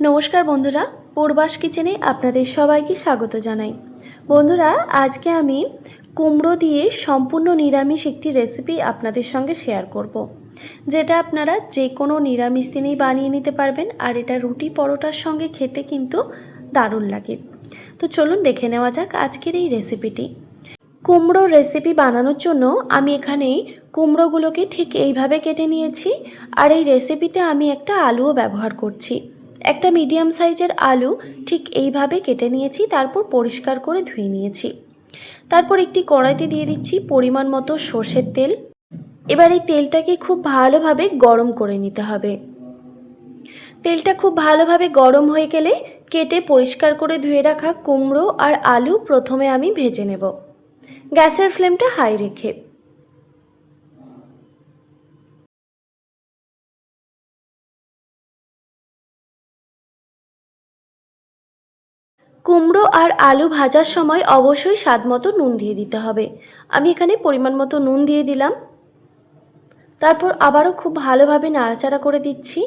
নমস্কার বন্ধুরা, পূর্বাস কিচেনে আপনাদের সবাইকে স্বাগত জানাই। বন্ধুরা, আজকে আমি কুমড়ো দিয়ে সম্পূর্ণ নিরামিষ একটি রেসিপি আপনাদের সঙ্গে শেয়ার করব। যেটা আপনারা যে কোনো নিরামিষ দিনেই বানিয়ে নিতে পারবেন, আর এটা রুটি পরোটার সঙ্গে খেতে কিন্তু দারুণ লাগে। তো চলুন দেখে নেওয়া যাক আজকের এই রেসিপিটি। কুমড়ো রেসিপি বানানোর জন্য আমি এখানে কুমড়োগুলোকে ঠিক এইভাবে কেটে নিয়েছি, আর এই রেসিপিতে আমি একটা আলুও ব্যবহার করছি। একটা মিডিয়াম সাইজের আলু ঠিক এইভাবে কেটে নিয়েছি, তারপর পরিষ্কার করে ধুয়ে নিয়েছি। তারপর একটি কড়াইতে দিয়ে দিচ্ছি পরিমাণ মতো সর্ষের তেল। এবার এই তেলটাকে খুব ভালোভাবে গরম করে নিতে হবে। তেলটা খুব ভালোভাবে গরম হয়ে গেলে কেটে পরিষ্কার করে ধুয়ে রাখা কুমড়ো আর আলু প্রথমে আমি ভেজে নেব। গ্যাসের ফ্লেমটা হাই রেখে। কুমড়ো আর আলু ভাজার সময় অবশ্যই স্বাদ মতো নুন দিয়ে দিতে হবে। আমি এখানে পরিমাণ মতো নুন দিয়ে দিলাম। তারপর আবারও খুব ভালোভাবে নাড়াচাড়া করে দিচ্ছি।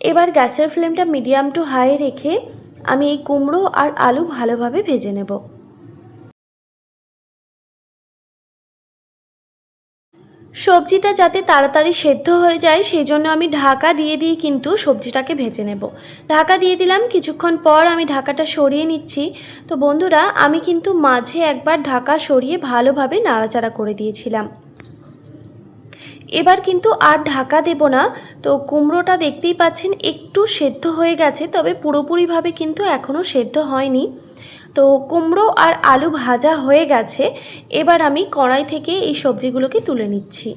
এবার গ্যাসের ফ্লেমটা মিডিয়াম টু হাই রেখে আমি এই কুমড়ো আর আলু ভালোভাবে ভেজে নেব। সবজিটা যাতে তাড়াতাড়ি সেদ্ধ হয়ে যায় সেই জন্য আমি ঢাকা দিয়ে দিয়ে কিন্তু সবজিটাকে ভেজে নেব। ঢাকা দিয়ে দিলাম, কিছুক্ষণ পর আমি ঢাকাটা সরিয়ে নিচ্ছি। তো বন্ধুরা, আমি কিন্তু মাঝে একবার ঢাকা সরিয়ে ভালোভাবে নাড়াচাড়া করে দিয়েছিলাম। এবার কিন্তু আর ঢাকা দেব না। তো কুমড়োটা দেখতেই পাচ্ছেন, একটু সেদ্ধ হয়ে গেছে, তবে পুরোপুরিভাবে কিন্তু এখনও সেদ্ধ হয়নি। তো কুমড়ো আর আলু ভাজা হয়ে গেছে। এবার আমি কড়াই থেকে এই সবজিগুলোকে তুলে নিচ্ছি।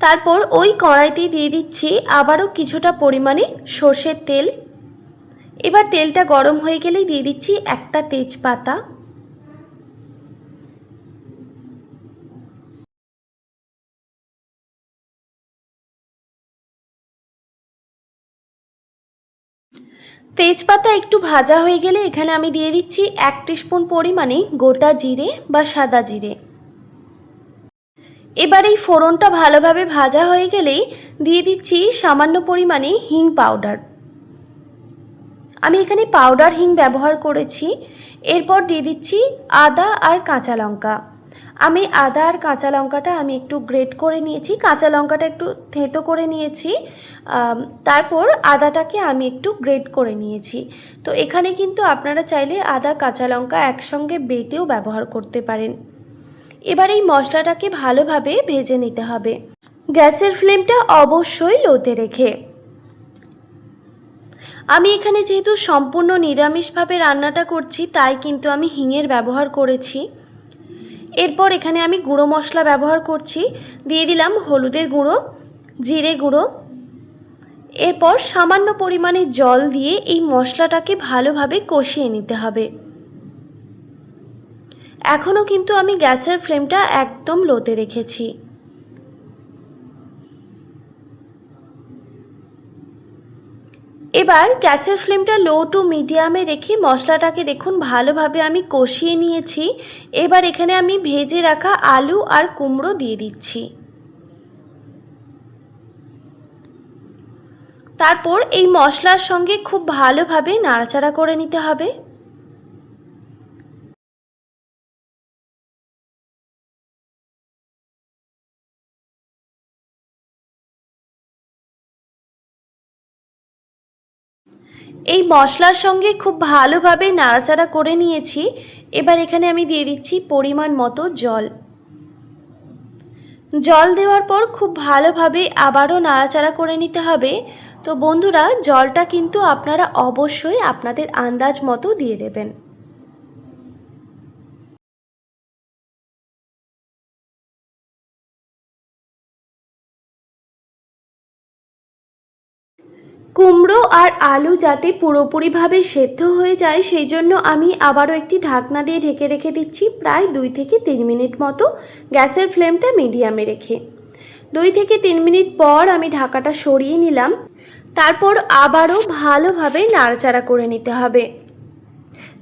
তারপর ওই কড়াইতেই দিয়ে দিচ্ছি আবারও কিছুটা পরিমাণে সর্ষের তেল। এবার তেলটা গরম হয়ে গেলেই দিয়ে দিচ্ছি একটা তেজপাতা। তেজপাতা একটু ভাজা হয়ে গেলে এখানে আমি দিয়ে দিচ্ছি এক স্পুন পরিমাণে গোটা জিরে বা সাদা জিরে। এবার এই ফোড়নটা ভালোভাবে ভাজা হয়ে গেলেই দিয়ে দিচ্ছি সামান্য পরিমাণে হিং পাউডার। আমি এখানে পাউডার হিং ব্যবহার করেছি। এরপর দিয়ে দিচ্ছি আদা আর কাঁচা লঙ্কা। আমি আদা আর কাঁচা লঙ্কাটা আমি একটু গ্রেট করে নিয়েছি, কাঁচা লঙ্কাটা একটু থেঁতো করে নিয়েছি। তারপর আদাটাকে আমি একটু গ্রেট করে নিয়েছি। তো এখানে কিন্তু আপনারা চাইলে আদা, কাঁচা লঙ্কা একসঙ্গে বেটেও ব্যবহার করতে পারেন। এবার এই মশলাটাকে ভালোভাবে ভেজে নিতে হবে। গ্যাসের ফ্লেমটা অবশ্যই লোতে রেখে। আমি এখানে যেহেতু সম্পূর্ণ নিরামিষভাবে রান্নাটা করছি, তাই কিন্তু আমি হিঙের ব্যবহার করেছি। এরপর এখানে আমি গুঁড়ো মশলা ব্যবহার করছি। দিয়ে দিলাম হলুদের গুঁড়ো, জিরে গুঁড়ো। এরপর সামান্য পরিমাণে জল দিয়ে এই মশলাটাকে ভালোভাবে কষিয়ে নিতে হবে। এখনও কিন্তু আমি গ্যাসের ফ্লেমটা একদম লোতে রেখেছি। এবার গ্যাসের ফ্লেমটা লো টু মিডিয়ামে রেখে মশলাটাকে দেখুন ভালোভাবে আমি কষিয়ে নিয়েছি। এবার এখানে আমি ভেজে রাখা আলু আর কুমড়ো দিয়ে দিচ্ছি। তারপর এই মশলার সঙ্গে খুব ভালোভাবে নাড়াচাড়া করে নিতে হবে। এই মশলার সঙ্গে খুব ভালোভাবে নাড়াচাড়া করে নিয়েছি। এবার এখানে আমি দিয়ে দিচ্ছি পরিমাণ মতো জল। জল দেওয়ার পর খুব ভালোভাবে আবারও নাড়াচাড়া করে নিতে হবে। তো বন্ধুরা, জলটা কিন্তু আপনারা অবশ্যই আপনাদের আন্দাজ মতো দিয়ে দেবেন। কুমড়ো আর আলু যাতে পুরোপুরিভাবে সেদ্ধ হয়ে যায়, সেই জন্য আমি আবারও একটি ঢাকনা দিয়ে ঢেকে রেখে দিচ্ছি প্রায় দুই থেকে তিন মিনিট মতো। গ্যাসের ফ্লেমটা মিডিয়ামে রেখে। দুই থেকে তিন মিনিট পর আমি ঢাকাটা সরিয়ে নিলাম। তারপর আবারও ভালোভাবে নাড়াচাড়া করে নিতে হবে।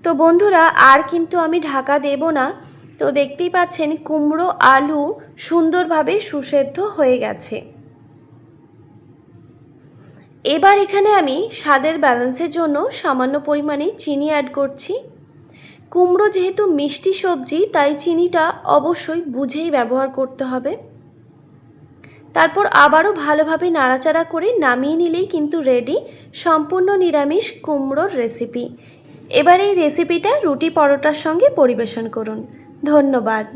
তো বন্ধুরা, আর কিন্তু আমি ঢাকা দেব না। তো দেখতেই পাচ্ছেন কুমড়ো, আলু সুন্দরভাবে সুসেদ্ধ হয়ে গেছে। এবার এখানে আমি স্বাদের ব্যালেন্সের জন্য সামান্য পরিমাণে চিনি অ্যাড করছি। কুমড়ো যেহেতু মিষ্টি সবজি, তাই চিনিটা অবশ্যই বুঝেই ব্যবহার করতে হবে। তারপর আবারও ভালোভাবে নাড়াচাড়া করে নামিয়ে নিলেই কিন্তু রেডি সম্পূর্ণ নিরামিষ কুমড়োর রেসিপি এবার এই রেসিপিটা রুটি পরোটার সঙ্গে পরিবেশন করুন। ধন্যবাদ।